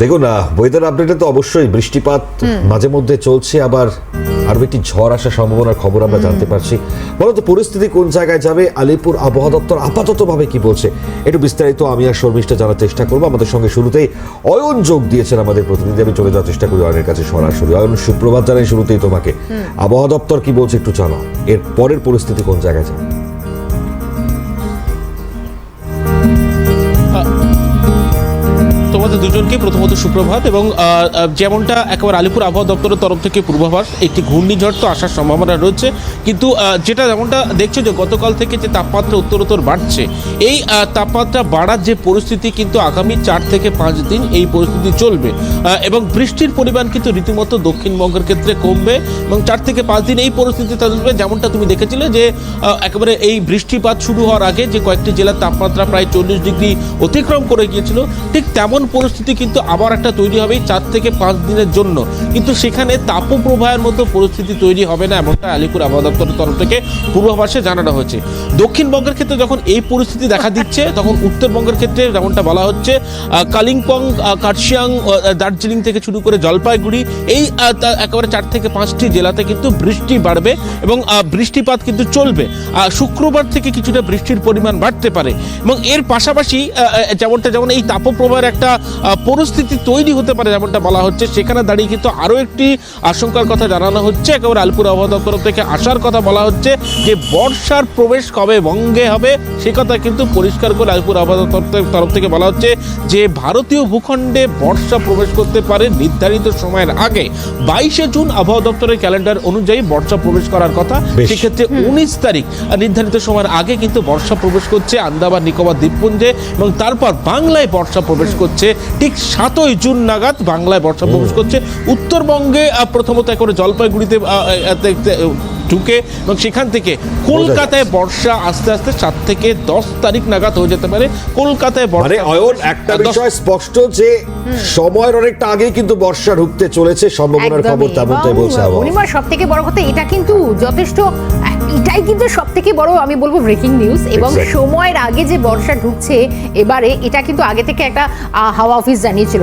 দেখুন ওয়েদার আপডেটে তো অবশ্যই বৃষ্টিপাত মাঝে মধ্যে চলছে আবার আরও একটি ঝড় আসার সম্ভাবনার খবর আমরা জানতে পারছি। বলতো পরিস্থিতি কোন জায়গায় যাবে আলিপুর আবহাওয়া দপ্তর আপাতত ভাবে কি বলছে একটু বিস্তারিত আমি আর শর্মিষ্ঠা জানার চেষ্টা করব। আমাদের সঙ্গে শুরুতেই অয়ন যোগ দিয়েছেন আমাদের প্রতিনিধি আমি চলে যাওয়ার চেষ্টা করি অয়নের কাছে সরাসরি। অয়ন সুপ্রভাত জানাই শুরুতেই তোমাকে। আবহাওয়া দপ্তর কি বলছে একটু জানাও। এর পরের পরিস্থিতি কোন জায়গায় যাবে? তোমাদের দুজনকে প্রথমত সুপ্রভাত এবং যেমনটা একেবারে আলিপুর আবহাওয়া দপ্তরের তরফ থেকে পূর্বাভাস, একটি ঘূর্ণিঝড় তো আসার সম্ভাবনা রয়েছে। কিন্তু যেটা যেমনটা দেখছ যে গতকাল থেকে যে তাপমাত্রা উত্তরোত্তর বাড়ছে, এই তাপমাত্রা বাড়ার যে পরিস্থিতি কিন্তু আগামী চার থেকে পাঁচ দিন এই পরিস্থিতি চলবে। এবং বৃষ্টির পরিমাণ কিন্তু রীতিমতো দক্ষিণবঙ্গের ক্ষেত্রে কমবে এবং চার থেকে পাঁচ দিন এই পরিস্থিতি চলবে যেমনটা তুমি দেখেছিলে যে একেবারে এই বৃষ্টিপাত শুরু হওয়ার আগে যে কয়েকটি জেলার তাপমাত্রা প্রায় চল্লিশ ডিগ্রি অতিক্রম করে গিয়েছিল, ঠিক তেমন পরিস্থিতি কিন্তু আবার একটা তৈরি হবে চার থেকে পাঁচ দিনের জন্য। কিন্তু সেখানে তাপপ্রবাহের মতো পরিস্থিতি তৈরি হবে না, এমনটা আলিপুর আবহাওয়া দপ্তরের তরফ থেকে পূর্বাভাসে জানানো হয়েছে। দক্ষিণবঙ্গের ক্ষেত্রে যখন এই পরিস্থিতি দেখা দিচ্ছে, তখন উত্তরবঙ্গের ক্ষেত্রে যেমনটা বলা হচ্ছে কালিম্পং কার্শিয়াং দার্জিলিং থেকে শুরু করে জলপাইগুড়ি, এই একেবারে চার থেকে পাঁচটি জেলাতে কিন্তু বৃষ্টি বাড়বে এবং বৃষ্টিপাত কিন্তু চলবে। শুক্রবার থেকে কিছুটা বৃষ্টির পরিমাণ বাড়তে পারে। এবং এর পাশাপাশি যেমনটা, যেমন এই তাপপ্রবাহের একটা পরিস্থিতি তৈরি হতে পারে যেমনটা বলা হচ্ছে। সেখানে দাঁড়িয়ে কিন্তু আরও একটি আশঙ্কার কথা জানানো হচ্ছে। একেবারে আলিপুর আবহাওয়া দপ্তর থেকে আসার কথা বলা হচ্ছে যে বর্ষার প্রবেশ কবে বঙ্গে হবে সে কথা কিন্তু পরিষ্কার করে আলিপুর আবহাওয়া দপ্তরের তরফ থেকে বলা হচ্ছে যে ভারতীয় ভূখণ্ডে বর্ষা প্রবেশ করতে পারে নির্ধারিত সময়ের আগে। বাইশে জুন আবহাওয়া দপ্তরের ক্যালেন্ডার অনুযায়ী বর্ষা প্রবেশ করার কথা। সেক্ষেত্রে উনিশ তারিখ নির্ধারিত সময়ের আগে কিন্তু বর্ষা প্রবেশ করছে। আন্দামান নিকোবর দ্বীপপুঞ্জে এবং তারপর বাংলায় বর্ষা প্রবেশ করছে। ঠিক সাতই জুন নাগাদ বাংলায় বর্ষা প্রবেশ করছে। উত্তরবঙ্গে প্রথমত করে জলপাইগুড়িতে ঢুকে এবং সেখান থেকে কলকাতায় বর্ষা আস্তে আস্তে সাত থেকে দশ তারিখ নাগাদ হয়ে যেতে পারে। কলকাতায় মানে বর্ষা একটা বিষয় স্পষ্ট যে সময়ের অনেকটা আগেই কিন্তু বর্ষা ঢুকতে চলেছে সম্ভাবনার খবর তেমনটাই বলছে পূর্ণিমার সব থেকে বড় কথা এটা কিন্তু যথেষ্ট এটাই কিন্তু সব থেকে বড় আমি বলব ব্রেকিং নিউজ এবং সময়ের আগে যে বর্ষা ঢুকছে এবারে এটা কিন্তু আগে থেকে একটা হাওয়া অফিস জানিয়েছিল।